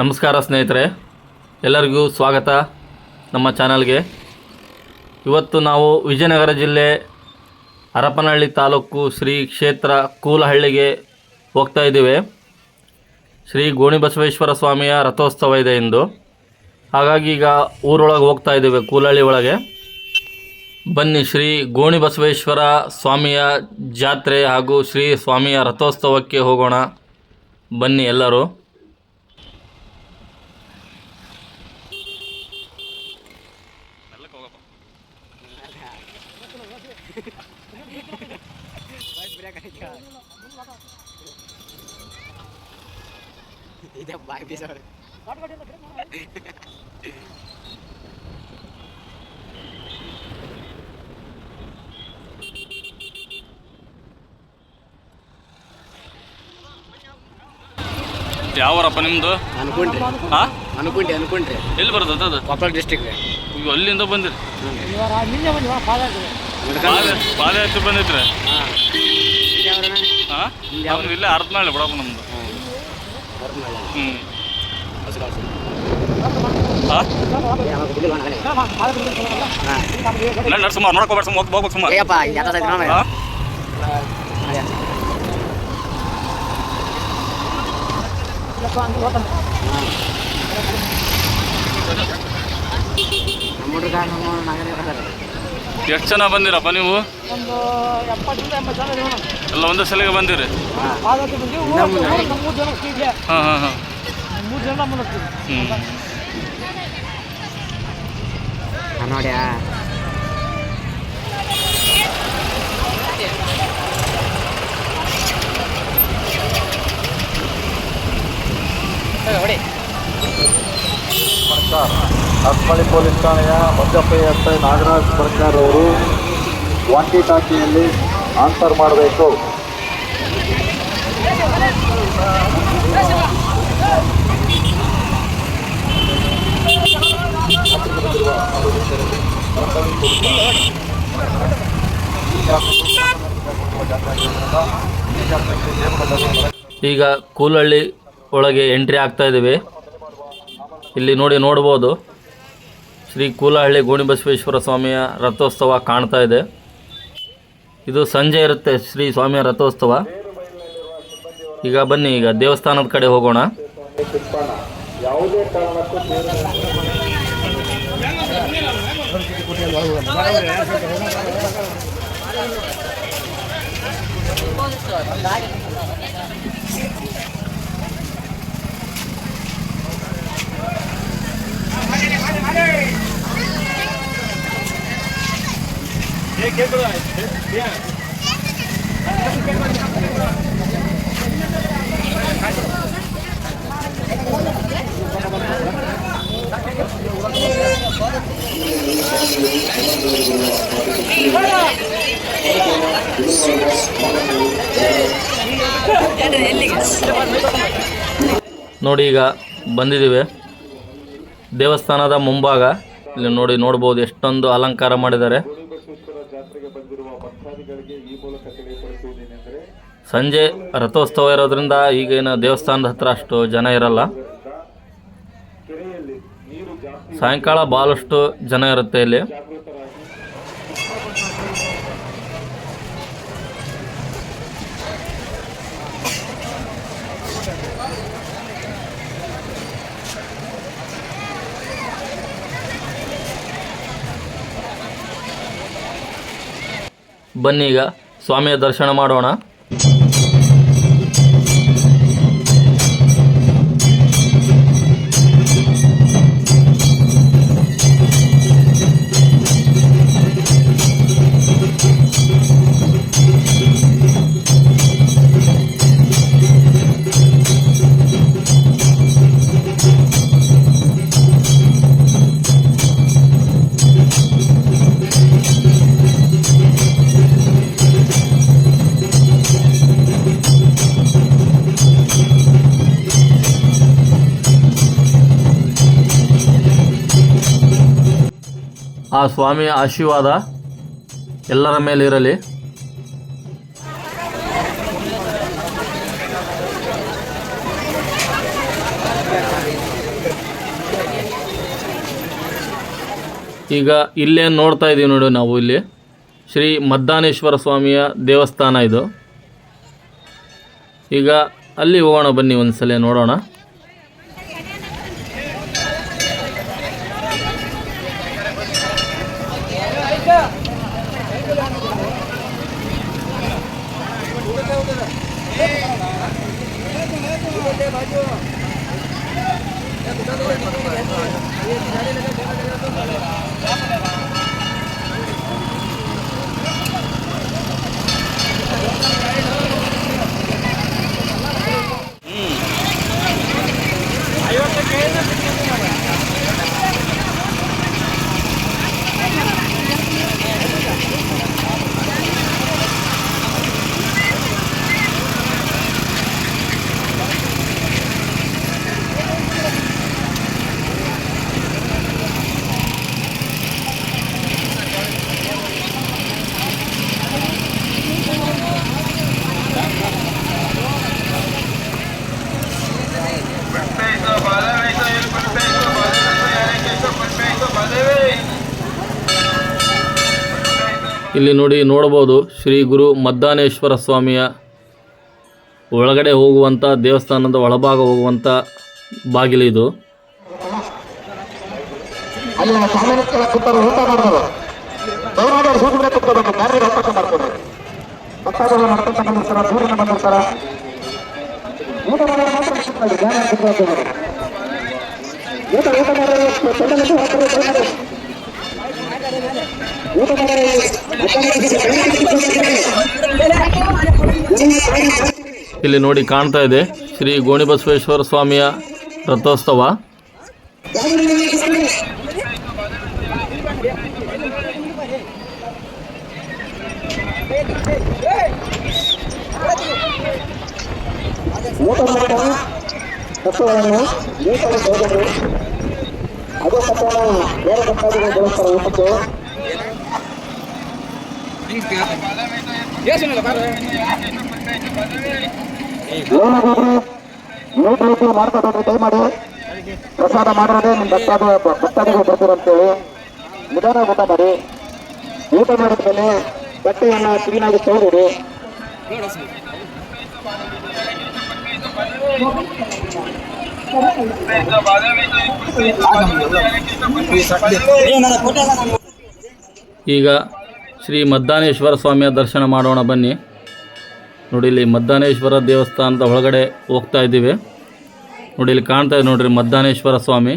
ನಮಸ್ಕಾರ ಸ್ನೇಹಿತರೆ, ಎಲ್ಲರಿಗೂ ಸ್ವಾಗತ ನಮ್ಮ ಚಾನಲ್ಗೆ. ಇವತ್ತು ನಾವು ವಿಜಯನಗರ ಜಿಲ್ಲೆ ಹರಪನಹಳ್ಳಿ ತಾಲೂಕು ಶ್ರೀ ಕ್ಷೇತ್ರ ಕೂಲಹಳ್ಳಿಗೆ ಹೋಗ್ತಾ ಇದ್ದೀವಿ. ಶ್ರೀ ಗೋಣಿಬಸವೇಶ್ವರ ಸ್ವಾಮಿಯ ರಥೋತ್ಸವ ಇದೆ ಎಂದು ಹಾಗಾಗಿ ಈಗ ಊರೊಳಗೆ ಹೋಗ್ತಾ ಇದ್ದೀವಿ, ಕೂಲಹಳ್ಳಿ ಒಳಗೆ. ಬನ್ನಿ ಶ್ರೀ ಗೋಣಿಬಸವೇಶ್ವರ ಸ್ವಾಮಿಯ ಜಾತ್ರೆ ಹಾಗೂ ಶ್ರೀ ಸ್ವಾಮಿಯ ರಥೋತ್ಸವಕ್ಕೆ ಹೋಗೋಣ. ಬನ್ನಿ ಎಲ್ಲರೂ. ಇದೆ ಬಾಯ್ ಬೀಸೋರು ಯಾವರಪ್ಪ ನಿಮ್ದು? ಅನ್ಕೊಂಡ್ರಿ. ಹಾಂ? ಅನ್ಕೊಂಡ್ರಿ ಅನ್ಕೊಂಡ್ರಿ. ಎಲ್ಲಿ ಬರ್ತದ ಅದು? ಕೊಪ್ಪಳ ಡಿಸ್ಟಿಕ್ ಈಗ ಅಲ್ಲಿಂದ ಬಂದಿರಿ? ಪಾದಯಾತ್ರೆ ಬಂದಿದ್ರಿ? ಹಾಂ. ಇಲ್ಲಿ ಯಾವ್ರಣ್ಣ? ಹಾಂ? ನಮ್ದು. ಇಲ್ಲೇ ಸುಮಾರು ನೋಡ್ಕೋಬೇಡ ಸುಮ್ಮ ಹೋಗಿ ಹೋಗ್ಬೇಕು ಸುಮ್ಮ. ಎಷ್ಟು ಜನ ಬಂದಿರಪ್ಪ ನೀವು? ಒಂದು ಎಪ್ಪತ್ತರಿಂದ ಎಂಬತ್ತು ಜನ. ಎಲ್ಲ ಒಂದೇ ಸಲಿಗೆ ಬಂದಿರಿ ಹಾಂ. ಹ್ಞೂ ನೋಡ್ಯಾ. ಹೊಡಿ ಸರ್ಕಾರ್ ಪೊಲೀಸ್ ಠಾಣೆಯ ಮಂಜಪ್ಪ ಎಸ್ ಐ ನಾಗರಾಜ್ ಸರ್ಕಾರ್ ಅವರು ವಾಕಿ ಟಾಕಿಯಲ್ಲಿ ಆನ್ಸರ್ ಮಾಡಬೇಕು. ಈಗ ಕೂಲಹಳ್ಳಿ ಒಳಗೆ ಎಂಟ್ರಿ ಆಗ್ತಾ ಇದ್ದೀವಿ. ಇಲ್ಲಿ ನೋಡಿ ನೋಡ್ಬೋದು. ಶ್ರೀ ಕೂಲಹಳ್ಳಿ ಗೋಣಿಬಸವೇಶ್ವರ ಸ್ವಾಮಿಯ ರಥೋತ್ಸವ ಕಾಣ್ತಾ ಇದೆ. ಇದು ಸಂಜೆ ಇರುತ್ತೆ ಶ್ರೀ ಸ್ವಾಮಿಯ ರಥೋತ್ಸವ. ಈಗ ಬನ್ನಿ ಈಗ ದೇವಸ್ಥಾನದ ಕಡೆ ಹೋಗೋಣ. ಕಾರಣಕ್ಕೂ ನೋಡಿ ಈಗ ಬಂದಿದ್ದೀವಿ. ದೇವಸ್ಥಾನದ ಮುಂಭಾಗ. ಇಲ್ಲಿ ನೋಡಿ ನೋಡ್ಬೋದು ಎಷ್ಟೊಂದು ಅಲಂಕಾರ ಮಾಡಿದ್ದಾರೆ. ಸಂಜೆ ರಥೋತ್ಸವ ಇರೋದ್ರಿಂದ ಈಗೇನು ದೇವಸ್ಥಾನದ ಹತ್ರ ಅಷ್ಟು ಜನ ಇರಲ್ಲ. ಸಾಯಂಕಾಲ ಭಾಳಷ್ಟು ಜನ ಇರುತ್ತೆ ಇಲ್ಲಿ. ಬನ್ನಿ ಈಗ ಸ್ವಾಮಿಯ ದರ್ಶನ ಮಾಡೋಣ. ಆ ಸ್ವಾಮಿಯ ಆಶೀರ್ವಾದ ಎಲ್ಲರ ಮೇಲೆ ಇರಲಿ. ಈಗ ಇಲ್ಲೇ ನೋಡ್ತಾ ಇದ್ದೀವಿ ನೋಡಿ ನಾವು ಇಲ್ಲಿ. ಶ್ರೀ ಮದ್ದಾನೇಶ್ವರ ಸ್ವಾಮಿಯ ದೇವಸ್ಥಾನ ಇದು. ಈಗ ಅಲ್ಲಿ ಹೋಗೋಣ ಬನ್ನಿ ಒಂದು ಸಲ ನೋಡೋಣ. ಇಲ್ಲಿ ನೋಡಿ ನೋಡಬಹುದು ಶ್ರೀ ಗುರು ಮದ್ದಾನೇಶ್ವರ ಸ್ವಾಮಿಯ ಒಳಗಡೆ ಹೋಗುವಂಥ ದೇವಸ್ಥಾನದ ಒಳಭಾಗ ಹೋಗುವಂಥ ಬಾಗಿಲು ಅಲ್ಲಿ ಇಲ್ಲಿ ನೋಡಿ ಕಾಣ್ತಾ ಇದೆ ಶ್ರೀ ಗೋಣಿಬಸವೇಶ್ವರ ಸ್ವಾಮಿಯ ರಥೋತ್ಸವ. ಅದೇ ತತ್ವವನ್ನು ಬೇರೆ ಭಕ್ತಾದಿಗಳು ಬೆಳೆಸ್ತಾರೆ ಊಟಕ್ಕೆ ಏನಾಗೋದ್ರಿ ನೀಟ್ ರೀತಿ ಮಾಡಿ ಪ್ರಸಾದ ಮಾಡೋದೇ ನಿಮ್ಮ ಭಕ್ತಾದ ಭಕ್ತಾದಿಗಳು ಬರ್ತೀರಂತೇಳಿ ನಿಧಾನ ಊಟ ಮಾಡಿ ಊಟ ಮಾಡಿದ್ಮೇಲೆ ಬಟ್ಟೆಯನ್ನು ಕ್ಲೀನಾಗಿ ತೊಳೆದಿಡಿ ಈಗ ಶ್ರೀ ಮದ್ದಾನೇಶ್ವರ ಸ್ವಾಮಿಯ ದರ್ಶನ ಮಾಡೋಣ ಬನ್ನಿ. ನೋಡಿ ಇಲ್ಲಿ ಮದ್ದಾನೇಶ್ವರ ದೇವಸ್ಥಾನದ ಒಳಗಡೆ ಹೋಗ್ತಾ ಇದ್ದೀವಿ. ನೋಡಿ ಇಲ್ಲಿ ಕಾಣ್ತಾ ಇದೆ ನೋಡ್ರಿ ಮದ್ದಾನೇಶ್ವರ ಸ್ವಾಮಿ.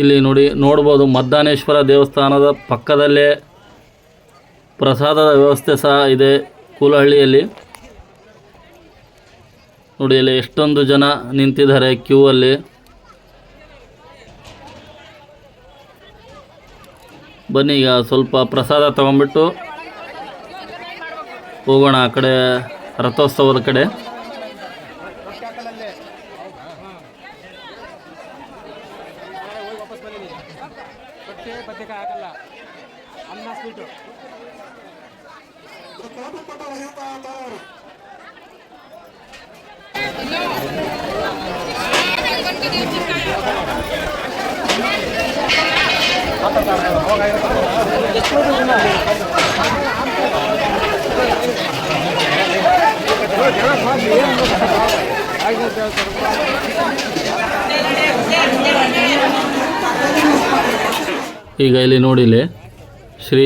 ಇಲ್ಲಿ ನೋಡಿ ನೋಡ್ಬೋದು ಮದ್ದಾನೇಶ್ವರ ದೇವಸ್ಥಾನದ ಪಕ್ಕದಲ್ಲೇ ಪ್ರಸಾದದ ವ್ಯವಸ್ಥೆ ಸಹ ಇದೆ ಕೂಲಹಳ್ಳಿಯಲ್ಲಿ. ನೋಡಿ, ಇಲ್ಲಿ ಎಷ್ಟೊಂದು ಜನ ನಿಂತಿದ್ದಾರೆ ಕ್ಯೂ ಅಲ್ಲಿ ಬನ್ನಿ, ಈಗ ಸ್ವಲ್ಪ ಪ್ರಸಾದ ತಗೊಂಡ್ಬಿಟ್ಟು ಹೋಗೋಣ ಆ ಕಡೆ ರಥೋತ್ಸವದ ಕಡೆ. ಈಗ ಇಲ್ಲಿ ನೋಡಿಲಿ ಶ್ರೀ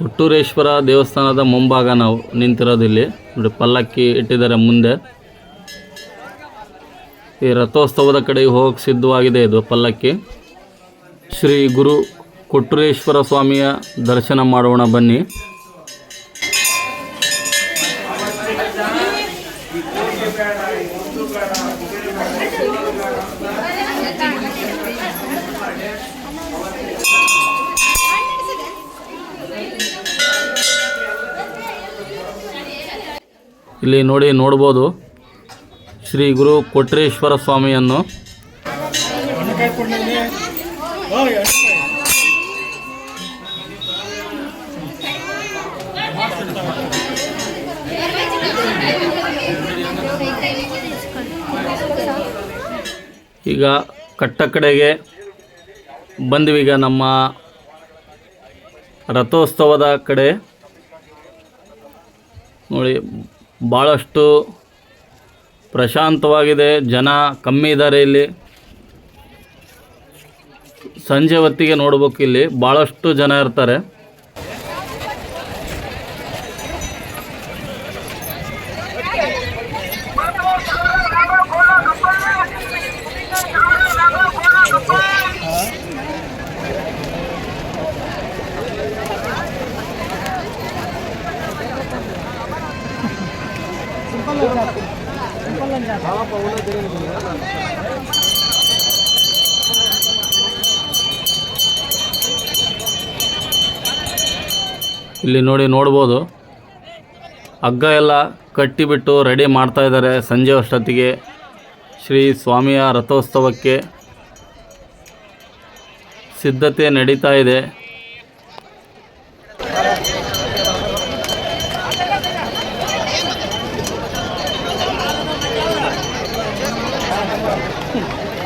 ಕೊಟ್ಟೂರೇಶ್ವರ ದೇವಸ್ಥಾನದ ಮುಂಭಾಗ ನಾವು ನಿಂತಿರೋದು ಇಲ್ಲಿ. ನೋಡಿ, ಪಲ್ಲಕ್ಕಿ ಇಟ್ಟಿದ್ದಾರೆ ಮುಂದೆ. ಈ ರಥೋತ್ಸವದ ಕಡೆ ಹೋಗಕ್ಕೆ ಸಿದ್ಧವಾಗಿದೆ ಇದು ಪಲ್ಲಕ್ಕಿ. ಶ್ರೀ ಗುರು ಕೊಟ್ಟೂರೇಶ್ವರ ಸ್ವಾಮಿಯ ದರ್ಶನ ಮಾಡೋಣ ಬನ್ನಿ. ಇಲ್ಲಿ ನೋಡಿ ನೋಡಬಹುದು ಶ್ರೀ ಗುರು ಕೊಟ್ರೇಶ್ವರ ಸ್ವಾಮಿಯನ್ನು. ಈಗ ಕಟ್ಟ ಕಡೆಗೆ ಬಂದ್ವಿ ಈಗ ನಮ್ಮ ರಥೋತ್ಸವದ ಕಡೆ. ನೋಡಿ ಭಾಳಷ್ಟು ಪ್ರಶಾಂತವಾಗಿದೆ. ಜನ ಕಮ್ಮಿ ಇದ್ದಾರೆ ಇಲ್ಲಿ. ಸಂಜೆ ಹೊತ್ತಿಗೆ ನೋಡ್ಬೇಕು ಇಲ್ಲಿ. ಭಾಳಷ್ಟು ಜನ ಇರ್ತಾರೆ. ಇಲ್ಲಿ ನೋಡಿ ನೋಡ್ಬೋದು. ಹಗ್ಗ ಎಲ್ಲ ಕಟ್ಟಿಬಿಟ್ಟು ರೆಡಿ ಮಾಡ್ತಾ ಇದ್ದಾರೆ ಸಂಜೆ ಅಷ್ಟೊತ್ತಿಗೆ ಶ್ರೀ ಸ್ವಾಮಿಯ ರಥೋತ್ಸವಕ್ಕೆ. ಸಿದ್ಧತೆ ನಡೀತಾ ಇದೆ.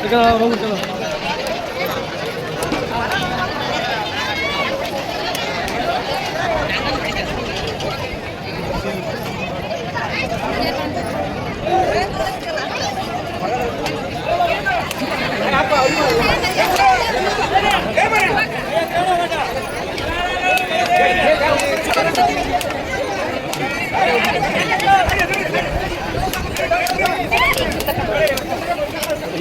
ಈಗ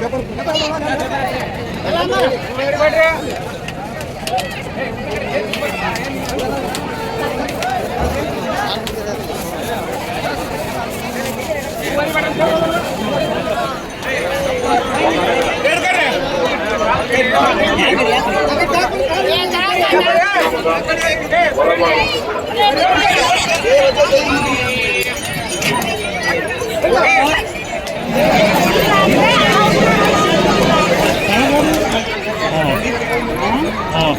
పేపర్ 哦。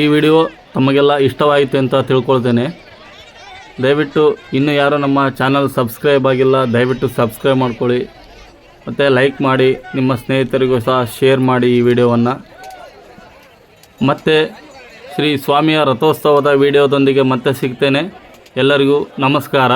ಈ ವಿಡಿಯೋ ತಮಗೆಲ್ಲ ಇಷ್ಟವಾಯಿತು ಅಂತ ತಿಳ್ಕೊಳ್ತೇನೆ. ದಯವಿಟ್ಟು ಇನ್ನು ಯಾರು ನಮ್ಮ ಚಾನಲ್ ಸಬ್ಸ್ಕ್ರೈಬ್ ಆಗಿಲ್ಲ, ದಯವಿಟ್ಟು ಸಬ್ಸ್ಕ್ರೈಬ್ ಮಾಡ್ಕೊಳ್ಳಿ. ಮತ್ತು ಲೈಕ್ ಮಾಡಿ, ನಿಮ್ಮ ಸ್ನೇಹಿತರಿಗೂ ಸಹ ಶೇರ್ ಮಾಡಿ ಈ ವಿಡಿಯೋವನ್ನು. ಮತ್ತು ಶ್ರೀ ಸ್ವಾಮಿಯ ರಥೋತ್ಸವದ ವಿಡಿಯೋದೊಂದಿಗೆ ಮತ್ತೆ ಸಿಗ್ತೇನೆ. ಎಲ್ಲರಿಗೂ ನಮಸ್ಕಾರ.